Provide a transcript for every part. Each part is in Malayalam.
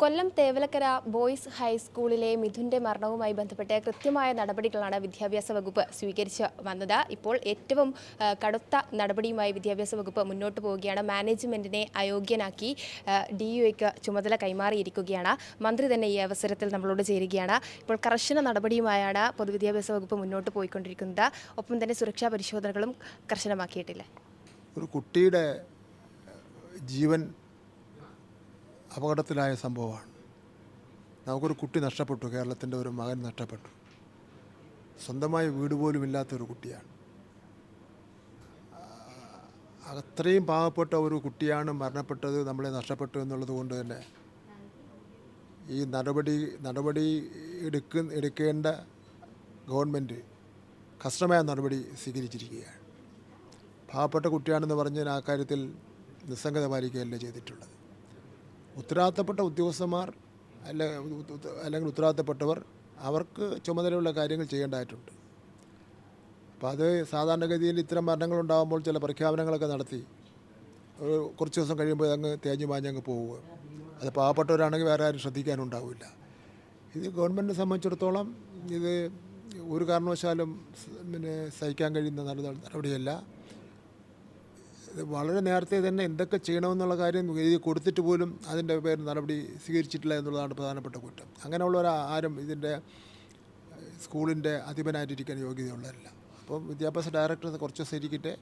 കൊല്ലം തേവലക്കര ബോയ്സ് ഹൈസ്കൂളിലെ മിഥുന്റെ മരണവുമായി ബന്ധപ്പെട്ട് കൃത്യമായ നടപടികളാണ് വിദ്യാഭ്യാസ വകുപ്പ് സ്വീകരിച്ച് വന്നത്. ഇപ്പോൾ ഏറ്റവും കടുത്ത നടപടിയുമായി വിദ്യാഭ്യാസ വകുപ്പ് മുന്നോട്ട് പോവുകയാണ്. മാനേജ്മെന്റിനെ അയോഗ്യനാക്കി ഡി യു എക്ക് ചുമതല കൈമാറിയിരിക്കുകയാണ്. മന്ത്രി തന്നെ ഈ അവസരത്തിൽ നമ്മളോട് ചേരുകയാണ്. ഇപ്പോൾ കർശന നടപടിയുമായാണ് പൊതുവിദ്യാഭ്യാസ വകുപ്പ് മുന്നോട്ട് പോയിക്കൊണ്ടിരിക്കുന്നത്. ഒപ്പം തന്നെ സുരക്ഷാ പരിശോധനകളും കർശനമാക്കിയിട്ടില്ല? ഒരു കുട്ടിയുടെ ജീവൻ അപകടത്തിലായ സംഭവമാണ്. നമുക്കൊരു കുട്ടി നഷ്ടപ്പെട്ടു. കേരളത്തിന്റെ ഒരു മകൻ നഷ്ടപ്പെട്ടു. സ്വന്തമായി വീട് പോലും ഇല്ലാത്തൊരു കുട്ടിയാണ്. അത്രയും പാവപ്പെട്ട ഒരു കുട്ടിയാണ് മരണപ്പെട്ടത് നമ്മളെ നഷ്ടപ്പെട്ടു എന്നുള്ളത് കൊണ്ട് തന്നെ ഈ നടപടി നടപടി എടുക്ക എടുക്കേണ്ട ഗവൺമെന്റ് കഷ്ടമായ നടപടി സ്വീകരിച്ചിരിക്കുകയാണ്. പാവപ്പെട്ട കുട്ടിയാണെന്ന് പറഞ്ഞാൽ ആ കാര്യത്തിൽ നിസ്സംഗത പാലിക്കുകയല്ല ചെയ്തിട്ടുള്ളത്. ഉത്തരവാദിത്തപ്പെട്ട ഉദ്യോഗസ്ഥന്മാർ അല്ല അല്ലെങ്കിൽ ഉത്തരവാദിത്തപ്പെട്ടവർ അവർക്ക് ചുമതലയുള്ള കാര്യങ്ങൾ ചെയ്യേണ്ടതായിട്ടുണ്ട്. അപ്പോൾ അത് സാധാരണഗതിയിൽ ഇത്തരം മരണങ്ങളുണ്ടാകുമ്പോൾ ചില പ്രഖ്യാപനങ്ങളൊക്കെ നടത്തി കുറച്ച് ദിവസം കഴിയുമ്പോൾ അങ്ങ് തേഞ്ഞു മാഞ്ഞങ്ങ് പോവുക. അത് പാവപ്പെട്ടവരാണെങ്കിൽ വേറെ ആരും ശ്രദ്ധിക്കാനുണ്ടാവില്ല. ഇത് ഗവൺമെന്റിനെ സംബന്ധിച്ചിടത്തോളം ഇത് ഒരു കാരണവശാലും പിന്നെ സഹിക്കാൻ കഴിയുന്ന നടപടിയല്ല. വളരെ നേരത്തെ തന്നെ എന്തൊക്കെ ചെയ്യണമെന്നുള്ള കാര്യം എഴുതി കൊടുത്തിട്ട് പോലും അതിന്റെ പേര് നടപടി സ്വീകരിച്ചിട്ടില്ല എന്നുള്ളതാണ് പ്രധാനപ്പെട്ട കുറ്റം. അങ്ങനെയുള്ളവർ ആരും ഇതിന്റെ സ്കൂളിന്റെ അധിപനായിട്ടിരിക്കാൻ യോഗ്യതയുള്ളതല്ല അപ്പം വിദ്യാഭ്യാസ ഡയറക്ടർ കുറച്ച് ദിവസം ഇരിക്കട്ടെ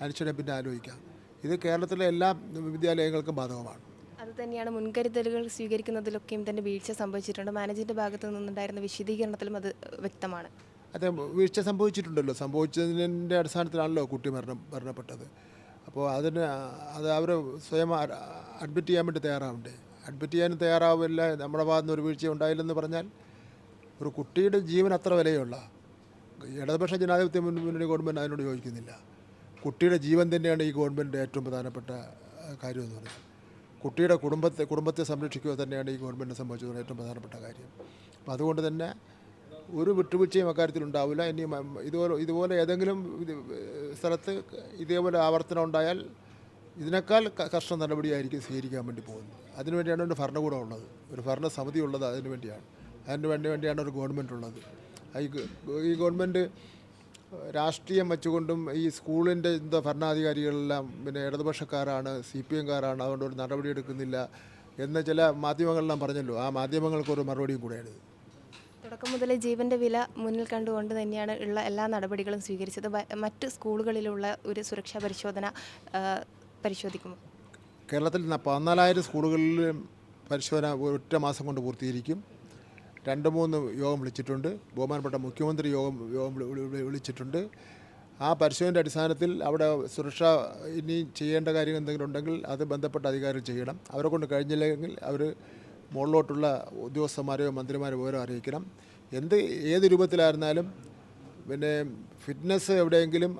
അനുഷ്ഠനം പിന്നെ ആലോചിക്കാം. ഇത് കേരളത്തിലെ എല്ലാ വിദ്യാലയങ്ങൾക്കും ബാധകമാണ്. അത് തന്നെയാണ് മുൻകരുതലുകൾ സ്വീകരിക്കുന്നതിലൊക്കെയും തന്നെ വീഴ്ച സംഭവിച്ചിട്ടുണ്ട്. മാനേജിന്റെ ഭാഗത്തു നിന്നുണ്ടായിരുന്ന വിശദീകരണത്തിലും അത് വ്യക്തമാണ്. അതെ വീഴ്ച സംഭവിച്ചിട്ടുണ്ടല്ലോ. സംഭവിച്ചതിന്റെ അടിസ്ഥാനത്തിലാണല്ലോ കുട്ടി മരണം മരണപ്പെട്ടത്. അപ്പോൾ അതിന് അത് അവർ സ്വയം അഡ്മിറ്റ് ചെയ്യാൻ വേണ്ടി തയ്യാറാവണ്ടേ? അഡ്മിറ്റ് ചെയ്യാൻ തയ്യാറാവില്ല. നമ്മുടെ ഭാഗത്ത് നിന്ന് ഒരു വീഴ്ച ഉണ്ടായില്ലെന്ന് പറഞ്ഞാൽ ഒരു കുട്ടിയുടെ ജീവൻ അത്ര വിലയുള്ള ഇടതുപക്ഷ ജനാധിപത്യ മുന്ന- മുന്നണി ഗവൺമെന്റ് അതിനോട് യോജിക്കുന്നില്ല. കുട്ടിയുടെ ജീവൻ തന്നെയാണ് ഈ ഗവൺമെന്റ് ഏറ്റവും പ്രധാനപ്പെട്ട അഹ്, കാര്യം എന്ന് പറയുന്നത് കുട്ടിയുടെ കുടുംബത്തെ കുടുംബത്തെ സംരക്ഷിക്കുക തന്നെയാണ് ഈ ഗവൺമെന്റിനെ സംബന്ധിച്ചിടത്തോളം ഏറ്റവും പ്രധാനപ്പെട്ട കാര്യം. അപ്പോൾ അതുകൊണ്ട് തന്നെ ഒരു വിട്ടുവീഴ്ചയും അക്കാര്യത്തിൽ ഉണ്ടാവില്ല. ഇനി ഇതുപോലെ ഇതുപോലെ ഏതെങ്കിലും സ്ഥലത്ത് ഇതേപോലെ ആവർത്തനം ഉണ്ടായാൽ ഇതിനേക്കാൾ കർശന നടപടിയായിരിക്കും സ്വീകരിക്കാൻ വേണ്ടി പോകുന്നത്. അതിനുവേണ്ടിയാണ് ഒരു ഭരണകൂടം ഉള്ളത്. ഒരു ഭരണസമിതി ഉള്ളത് അതിനു വേണ്ടിയാണ്. അതിന് വേണ്ടി വേണ്ടിയാണ് ഒരു ഗവൺമെന്റ് ഉള്ളത്. ഈ ഗവൺമെന്റ് രാഷ്ട്രീയം വെച്ചുകൊണ്ടും ഈ സ്കൂളിന്റെ എന്താ ഭരണാധികാരികളെല്ലാം പിന്നെ ഇടതുപക്ഷക്കാരാണ് സി പി എംകാരാണ് അതുകൊണ്ട് ഒരു നടപടി എടുക്കുന്നില്ല എന്ന് ചില മാധ്യമങ്ങളെല്ലാം പറഞ്ഞല്ലോ. ആ മാധ്യമങ്ങൾക്കൊരു മറുപടിയും കൂടെയാണിത്. തുടക്കം മുതലേ ജീവന്റെ വില മുന്നിൽ കണ്ടുകൊണ്ട് തന്നെയാണ് ഉള്ള എല്ലാ നടപടികളും സ്വീകരിച്ചത്. മറ്റ് സ്കൂളുകളിലുള്ള ഒരു സുരക്ഷാ പരിശോധന പരിശോധിക്കുമോ? കേരളത്തിൽ പതിനാലായിരം സ്കൂളുകളിലും പരിശോധന ഒറ്റ മാസം കൊണ്ട് പൂർത്തീകരിക്കും. രണ്ട് മൂന്ന് യോഗം വിളിച്ചിട്ടുണ്ട്. ബഹുമാനപ്പെട്ട മുഖ്യമന്ത്രി യോഗം യോഗം വിളി- വിളി- വിളി- വിളിച്ചിട്ടുണ്ട്. ആ പരിശോധനയുടെ അടിസ്ഥാനത്തിൽ അവിടെ സുരക്ഷ ഇനി ചെയ്യേണ്ട കാര്യം എന്തെങ്കിലും ഉണ്ടെങ്കിൽ അത് ബന്ധപ്പെട്ട അധികാരികൾ ചെയ്യണം. അവരെ കൊണ്ട് കഴിഞ്ഞില്ലെങ്കിൽ അവർ മുകളിലോട്ടുള്ള ഉദ്യോഗസ്ഥന്മാരെയോ മന്ത്രിമാരെയോ വിവരം അറിയിക്കണം. എന്ത് ഏത് രൂപത്തിലായിരുന്നാലും പിന്നെ ഫിറ്റ്നസ് എവിടെയെങ്കിലും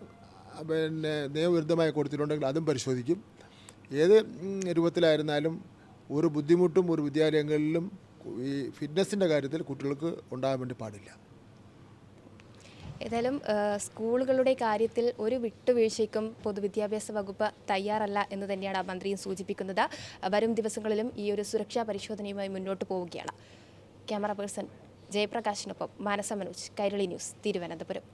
പിന്നെ നിയമവിരുദ്ധമായി കൊടുത്തിട്ടുണ്ടെങ്കിൽ അതും പരിശോധിക്കും. ഏത് രൂപത്തിലായിരുന്നാലും ഒരു ബുദ്ധിമുട്ടും ഒരു വിദ്യാലയങ്ങളിലും ഈ ഫിറ്റ്നസിന്റെ കാര്യത്തിൽ കുട്ടികൾക്ക് ഉണ്ടാകാൻ വേണ്ടി പാടില്ല. ഏതായാലും സ്കൂളുകളുടെ കാര്യത്തിൽ ഒരു വിട്ടുവീഴ്ചയ്ക്കും പൊതുവിദ്യാഭ്യാസ വകുപ്പ് തയ്യാറല്ല എന്ന് തന്നെയാണ് മന്ത്രിയും സൂചിപ്പിക്കുന്നത്. വരും ദിവസങ്ങളിലും ഈ ഒരു സുരക്ഷാ പരിശോധനയുമായി മുന്നോട്ട് പോവുകയാണ്. ക്യാമറ പേഴ്സൺ ജയപ്രകാശിനൊപ്പം മാനസ മനോജ് കൈരളി ന്യൂസ് തിരുവനന്തപുരം.